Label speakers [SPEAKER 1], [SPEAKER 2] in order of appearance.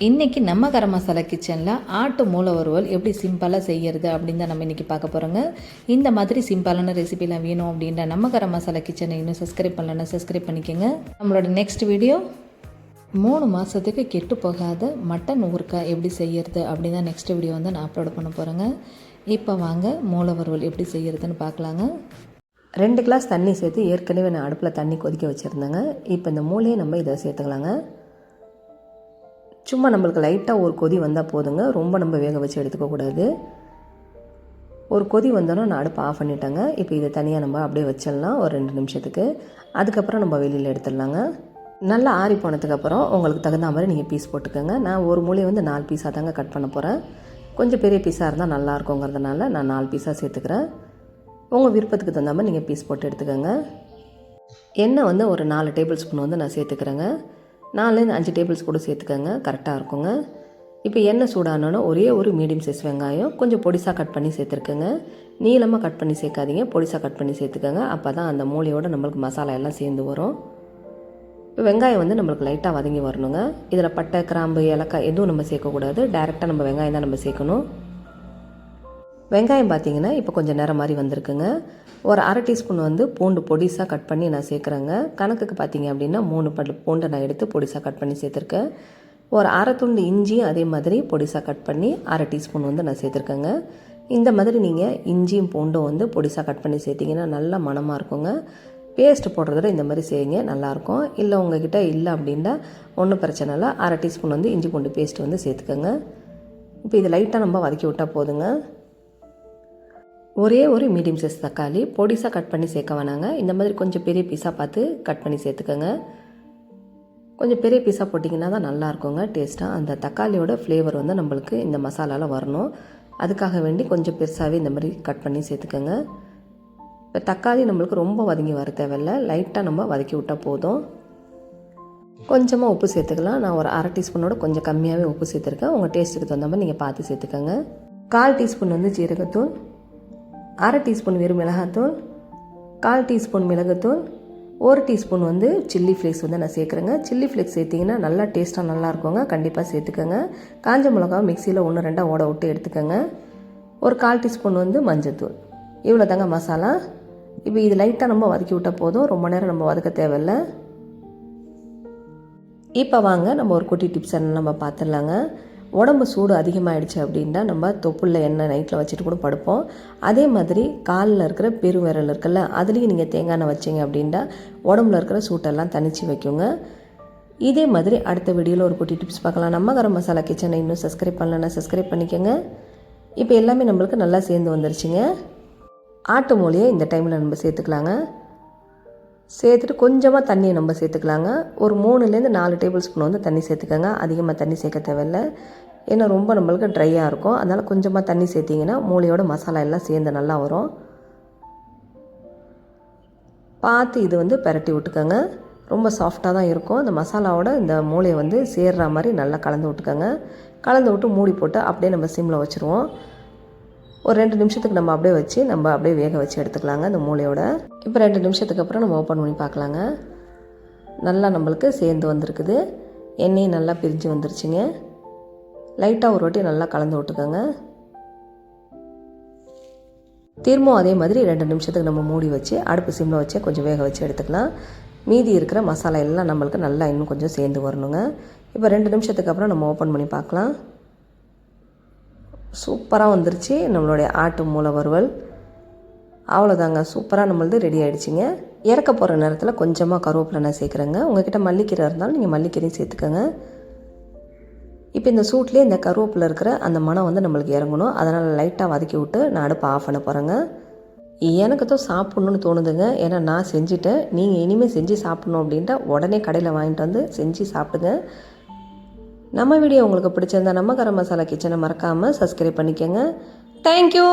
[SPEAKER 1] இன்றைக்கி நம்ம கரம் மசாலா கிச்சனில் ஆட்டு மூளை வறுவல் எப்படி சிம்பிளாக செய்யறது அப்படின்னு தான் நம்ம இன்றைக்கி பார்க்க போகிறோங்க இந்த மாதிரி சிம்பிளான ரெசிபிலாம் வேணும் அப்படின்ற நம்ம கரம் மசாலா கிச்சனை இன்னும் சப்ஸ்கிரைப் பண்ணலன்னா சப்ஸ்கிரைப் பண்ணிக்கோங்க. நம்மளோட நெக்ஸ்ட் வீடியோ மூணு மாதத்துக்கு கெட்டு போகாத மட்டன் ஊறுக்காய் எப்படி செய்யறது அப்படின்னு தான் நெக்ஸ்ட் வீடியோ வந்து நான் அப்லோட் பண்ண போகிறேங்க இப்போ வாங்க மூளை வறுவல் எப்படி செய்யறதுன்னு பார்க்கலாங்க.
[SPEAKER 2] ரெண்டு கிளாஸ் தண்ணி சேர்த்து ஏற்கனவே நான் அடுப்பில் தண்ணி கொதிக்க வச்சுருந்தேங்க. இப்போ இந்த மூளையை நம்ம இதை சேர்த்துக்கலாங்க. சும்மா நம்மளுக்கு லைட்டாக ஒரு கொதி வந்தால் போதுங்க. ரொம்ப நம்ம வேக வச்சு எடுத்துக்கக்கூடாது ஒரு கொதி வந்தோன்னா நான் அடுப்பு ஆஃப் பண்ணிட்டேங்க. இப்போ இதை தனியாக நம்ம அப்படியே வச்சிடலாம். ஒரு ரெண்டு நிமிஷத்துக்கு. அதுக்கப்புறம் நம்ம வெளியில் எடுத்துடலாங்க. நல்லா ஆறி போனதுக்கப்புறம் உங்களுக்கு தகுந்த மாதிரி நீங்கள் பீஸ் போட்டுக்கோங்க. நான் ஒரு மூலையை வந்து நாலு பீஸாக தாங்க கட் பண்ண போகிறேன் கொஞ்சம் பெரிய பீஸாக இருந்தால் நல்லா இருக்குங்கிறதுனால நான் நாலு பீஸாக சேர்த்துக்கிறேன். உங்கள் விருப்பத்துக்கு தகுந்த மாதிரி நீங்கள் பீஸ் போட்டு எடுத்துக்கோங்க. எண்ணெய் வந்து ஒரு நாலு டேபிள் ஸ்பூன் வந்து நான் சேர்த்துக்கிறேங்க. நாலுலேருந்து அஞ்சு டேபிள்ஸ் கூட சேர்த்துக்கோங்க. கரெக்டாக இருக்குங்க. இப்போ எண்ணெய் சூடானோன்னா ஒரே ஒரு மீடியம் சைஸ் வெங்காயம் கொஞ்சம் பொடிசாக கட் பண்ணி சேர்த்துருக்குங்க. நீளமாக கட் பண்ணி சேர்க்காதீங்க. பொடிசாக கட் பண்ணி சேர்த்துக்கோங்க. அப்போ தான் அந்த மூளையோட நம்மளுக்கு மசாலா எல்லாம் சேர்ந்து வரும். இப்போ வெங்காயம் வந்து நம்மளுக்கு லைட்டாக வதங்கி வரணுங்க. இதில் பட்டை கிராம்பு ஏலக்காய் எதுவும் நம்ம சேர்க்கக்கூடாது. டேரெக்டாக நம்ம வெங்காயம் தான் நம்ம சேர்க்கணும். வெங்காயம் பார்த்தீங்கன்னா இப்போ கொஞ்சம் நேரம் மாதிரி வந்திருக்குங்க. ஒரு அரை டீஸ்பூன் வந்து பூண்டு பொடிசாக கட் பண்ணி நான் சேர்க்குறேங்க. கணக்குக்கு பார்த்தீங்க அப்படின்னா மூணு பல் பூண்டை நான் எடுத்து பொடிசாக கட் பண்ணி சேர்த்துருக்கேன். ஒரு அரை துண்டு இஞ்சியும் அதே மாதிரி பொடிசாக கட் பண்ணி அரை டீஸ்பூன் வந்து நான் சேர்த்துருக்கேங்க. இந்த மாதிரி நீங்கள் இஞ்சியும் பூண்டும் வந்து பொடிசாக கட் பண்ணி சேர்த்திங்கன்னா நல்லா மணமாக இருக்குங்க. பேஸ்ட் போடுறதோட இந்த மாதிரி செய்யுங்க நல்லாயிருக்கும் இல்லை உங்ககிட்ட இல்லை அப்படின்னா ஒன்றும் பிரச்சனை இல்லை. அரை டீஸ்பூன் வந்து இஞ்சி பூண்டு பேஸ்ட் வந்து சேர்த்துக்கோங்க. இப்போ இது லைட்டாக நம்ம வதக்கி விட்டால் போதுங்க. ஒரே ஒரு மீடியம் சைஸ் தக்காளி பொடிசாக கட் பண்ணி சேர்க்க வேணாங்க. இந்த மாதிரி கொஞ்சம் பெரிய பீஸாக பார்த்து கட் பண்ணி சேர்த்துக்கோங்க. கொஞ்சம் பெரிய பீஸாக போட்டிங்கன்னா தான் நல்லா இருக்குங்க டேஸ்ட்டாக அந்த தக்காளியோட ஃப்ளேவர் வந்து நம்மளுக்கு இந்த மசாலாவில் வரணும். அதுக்காக வேண்டி கொஞ்சம் பெருசாகவே இந்த மாதிரி கட் பண்ணி சேர்த்துக்கோங்க. இப்போ தக்காளி நம்மளுக்கு ரொம்ப வதங்கி வர தேவையில்ல லைட்டாக நம்ம வதக்கி விட்டால் போதும். கொஞ்சமாக உப்பு சேர்த்துக்கலாம். நான் ஒரு அரை டீஸ்பூனோட கொஞ்சம் கம்மியாகவே உப்பு சேர்த்துருக்கேன். உங்கள் டேஸ்ட்டுக்கு தகுந்த மாதிரி நீங்கள் பார்த்து சேர்த்துக்கோங்க. கால் டீஸ்பூன் வந்து ஜீரகத்தூள் அரை டீஸ்பூன் வெறும் மிளகாத்தூள் கால் டீஸ்பூன் மிளகுத்தூள் ஒரு டீஸ்பூன் வந்து சில்லி ஃப்ளேக்ஸ் வந்து நான் சேர்க்குறேங்க. சில்லி ஃப்ளேக்ஸ் சேர்த்திங்கன்னா நல்லா டேஸ்ட்டாக நல்லா இருக்குங்க. கண்டிப்பாக சேர்த்துக்கோங்க. காஞ்ச மிளகா மிக்சியில் ஒன்று ரெண்டாக ஓட விட்டு எடுத்துக்கோங்க. ஒரு கால் டீஸ்பூன் வந்து மஞ்சத்தூள். இவ்வளோ தாங்க மசாலா. இப்போ இது லைட்டாக நம்ம வதக்கி விட்டால் போதும். ரொம்ப நேரம் நம்ம வதக்க தேவையில்லை. இப்போ வாங்க நம்ம ஒரு குட்டி டிப்ஸ் என்ன நம்ம பார்த்துடலாங்க உடம்பு சூடு அதிகமாகிடுச்சு அப்படின்னா நம்ம தொப்புளில் எண்ணெய் நைட்டில் வச்சுட்டு கூட படுப்போம். அதே மாதிரி காலில் இருக்கிற பெருவிரல் இருக்குல்ல அதுலேயும் நீங்கள் தேங்காய் எண்ணெய் வச்சிங்க அப்படின்னா உடம்புல இருக்கிற சூட்டெல்லாம் தணிச்சு வைக்குங்க. இதே மாதிரி அடுத்த வீடியோவில் ஒரு குட்டி டிப்ஸ் பார்க்கலாம். நம்ம கரம் மசாலா கிச்சனை இன்னும் சப்ஸ்கிரைப் பண்ணலன்னா சப்ஸ்கிரைப் பண்ணிக்கோங்க. இப்போ எல்லாமே நம்மளுக்கு நல்லா சேர்ந்து வந்துருச்சுங்க. ஆட்டு மூலியை இந்த டைமில் நம்ம சேர்த்துக்கலாங்க. சேர்த்துட்டு கொஞ்சமாக தண்ணியை நம்ம சேர்த்துக்கலாங்க. ஒரு மூணுலேருந்து நாலு டேபிள் ஸ்பூன் வந்து தண்ணி சேர்த்துக்கோங்க. அதிகமாக தண்ணி சேர்க்க தேவையில்லை. ஏன்னா ரொம்ப நம்மளுக்கு ட்ரையாக இருக்கும். அதனால் கொஞ்சமாக தண்ணி சேர்த்திங்கன்னா மூளையோட மசாலா எல்லாம் சேர்ந்து நல்லா வரும். பார்த்து இது வந்து பரட்டி விட்டுக்கோங்க. ரொம்ப சாஃப்டாக தான் இருக்கும். அந்த மசாலாவோட இந்த மூளையை வந்து சேர்ற மாதிரி நல்லா கலந்து விட்டுக்கோங்க. கலந்து விட்டு மூடி போட்டு அப்படியே நம்ம சிம்மில் வச்சுருவோம். ஒரு ரெண்டு நிமிஷத்துக்கு நம்ம அப்படியே வச்சு நம்ம அப்படியே வேக வச்சு எடுத்துக்கலாங்க அந்த மூளையோட. இப்போ ரெண்டு நிமிஷத்துக்கு அப்புறம் நம்ம ஓப்பன் பண்ணி பார்க்கலாங்க. நல்லா நம்மளுக்கு சேர்ந்து வந்திருக்குது. எண்ணெயும் நல்லா பிரிஞ்சு வந்துருச்சுங்க. லைட்டாக ஒரு வாட்டி நல்லா கலந்து விட்டுக்கோங்க. திரும்பவும் அதே மாதிரி ரெண்டு நிமிஷத்துக்கு நம்ம மூடி வச்சு அடுப்பு சிம்மில் வச்சு கொஞ்சம் வேக வச்சு எடுத்துக்கலாம். மீதி இருக்கிற மசாலா எல்லாம் நம்மளுக்கு நல்லா இன்னும் கொஞ்சம் சேர்ந்து வரணுங்க. இப்போ ரெண்டு நிமிஷத்துக்கு அப்புறம் நம்ம ஓப்பன் பண்ணி பார்க்கலாம். சூப்பராக வந்துருச்சு. நம்மளுடைய ஆட்டு மூளை வறுவல். அவ்வளோதாங்க சூப்பராக நம்மளது ரெடி ஆகிடுச்சிங்க இறக்க போகிற நேரத்தில் கொஞ்சமாக கருவேப்பிலை நான் சேர்க்குறேங்க. உங்ககிட்ட மல்லிக்கீரை இருந்தாலும் நீங்கள் மல்லிக்கீரையும் சேர்த்துக்கோங்க. இப்போ இந்த சூட்லேயே இந்த கருவேப்பில் இருக்கிற அந்த மனம் வந்து நம்மளுக்கு இறங்கணும். அதனால் லைட்டாக வதக்கி விட்டு நான் அடுப்பை ஆஃப் பண்ண போகிறேங்க எனக்கு தான் சாப்பிட்ணுன்னு தோணுதுங்க. ஏன்னா நான் செஞ்சுட்டேன். நீங்கள் இனிமேல் செஞ்சு சாப்பிட்ணும் அப்படின்ட்டு உடனே கடையில் வாங்கிட்டு வந்து செஞ்சு சாப்பிடுங்க. நம்ம வீடியோ உங்களுக்கு பிடிச்சிருந்தா நம்ம கரம் மசாலா கிச்சனை மறக்காமல் சப்ஸ்கிரைப் பண்ணிக்கோங்க. தேங்க்யூ